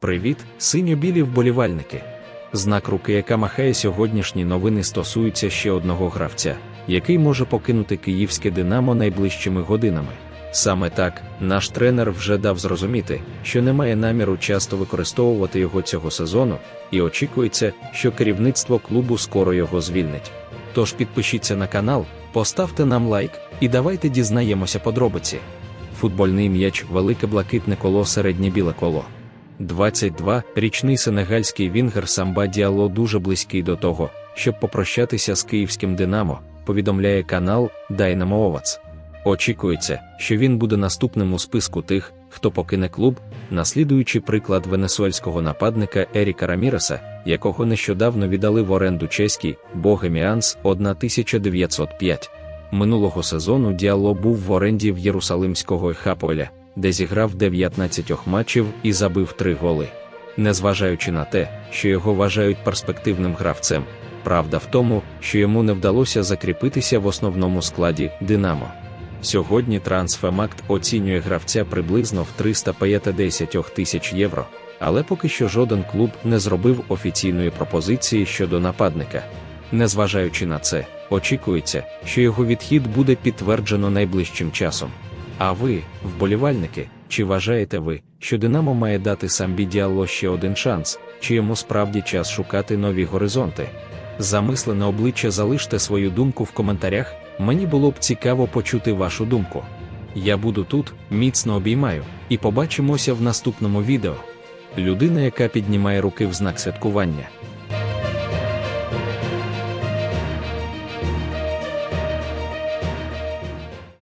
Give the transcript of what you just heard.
Привіт, синьо-білі вболівальники. Знак руки, яка махає сьогоднішні новини, стосуються ще одного гравця, який може покинути київське Динамо найближчими годинами. Саме так, наш тренер вже дав зрозуміти, що немає наміру часто використовувати його цього сезону, і очікується, що керівництво клубу скоро його звільнить. Тож підпишіться на канал, поставте нам лайк і давайте дізнаємося подробиці. Футбольний м'яч велике блакитне коло середнє біле коло. 22 річний сенегальський вінгер Самба Діало дуже близький до того, щоб попрощатися з київським Динамо, повідомляє канал Dynamo Овац. Очікується, що він буде наступним у списку тих, хто покине клуб, наслідуючи приклад венесуельського нападника Еріка Раміреса, якого нещодавно віддали в оренду чеський Богеміанс 1905. Минулого сезону Діало був в оренді в Єрусалимського Хапоеля, де зіграв 19 матчів і забив 3 голи. Незважаючи на те, що його вважають перспективним гравцем, правда в тому, що йому не вдалося закріпитися в основному складі Динамо. Сьогодні Трансфемакт оцінює гравця приблизно в 350 тисяч євро, але поки що жоден клуб не зробив офіційної пропозиції щодо нападника. Незважаючи на це, очікується, що його відхід буде підтверджено найближчим часом. А ви, вболівальники, чи вважаєте ви, що Динамо має дати Самбі Діалло ще один шанс, чи йому справді час шукати нові горизонти? Замислене обличчя залиште свою думку в коментарях, мені було б цікаво почути вашу думку. Я буду тут, міцно обіймаю, і побачимося в наступному відео. Людина, яка піднімає руки в знак святкування.